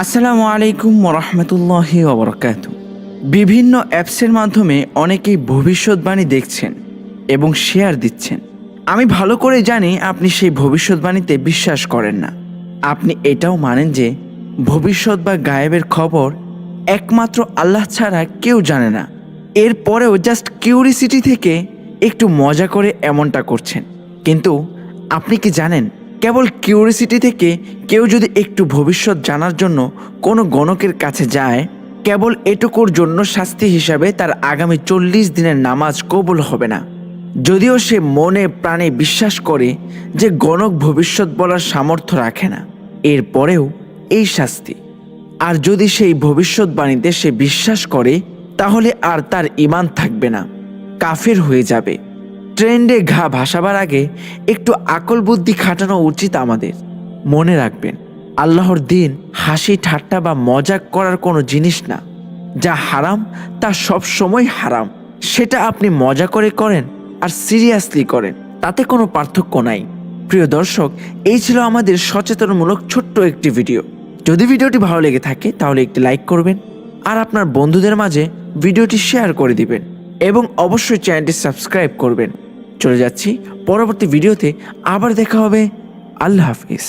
আসসালামু আলাইকুম রহমতুল্লাহি ওবরকাত। বিভিন্ন অ্যাপসের মাধ্যমে অনেকেই ভবিষ্যৎবাণী দেখছেন এবং শেয়ার দিচ্ছেন। আমি ভালো করে জানি আপনি সেই ভবিষ্যৎবাণীতে বিশ্বাস করেন না। আপনি এটাও মানেন যে ভবিষ্যৎ বা গায়েবের খবর একমাত্র আল্লাহ ছাড়া কেউ জানে না। এরপরেও জাস্ট কিউরিসিটি থেকে একটু মজা করে এমনটা করছেন। কিন্তু আপনি কি জানেন কেবল কিউরিসিটি থেকে কেউ যদি একটু ভবিষ্যৎ জানার জন্য কোনো গণকের কাছে যায়, কেবল এটুকুর জন্য শাস্তি হিসাবে তার আগামী চল্লিশ দিনের নামাজ কবুল হবে না। যদিও সে মনে প্রাণে বিশ্বাস করে যে গণক ভবিষ্যৎ বলার সামর্থ্য রাখে না। এরপরেও এই শাস্তি। আর যদি সেই ভবিষ্যৎবাণীতে সে বিশ্বাস করে, তাহলে আর তার ইমান থাকবে না। কাফের হয়ে যাবে। ট্রেন্ডে ঘা ভাসাবার আগে একটু আকল বুদ্ধি খাটানো উচিত আমাদের। মনে রাখবেন, আল্লাহর দিন হাসি ঠাট্টা বা মজাক করার কোনো জিনিস না। যা হারাম, তা সব সময় হারাম। সেটা আপনি মজা করে করেন আর সিরিয়াসলি করেন, তাতে কোনো পার্থক্য নাই। প্রিয় দর্শক, এই ছিল আমাদের সচেতনমূলক ছোট্ট একটি ভিডিও। যদি ভিডিওটি ভালো লেগে থাকে, তাহলে একটি লাইক করবেন আর আপনার বন্ধুদের মাঝে ভিডিওটি শেয়ার করে দিবেন। এবং অবশ্যই চ্যানেলটি সাবস্ক্রাইব করবেন। চলে যাচ্ছি পরবর্তী ভিডিওতে আবার দেখা হবে। আল্লাহ হাফিজ।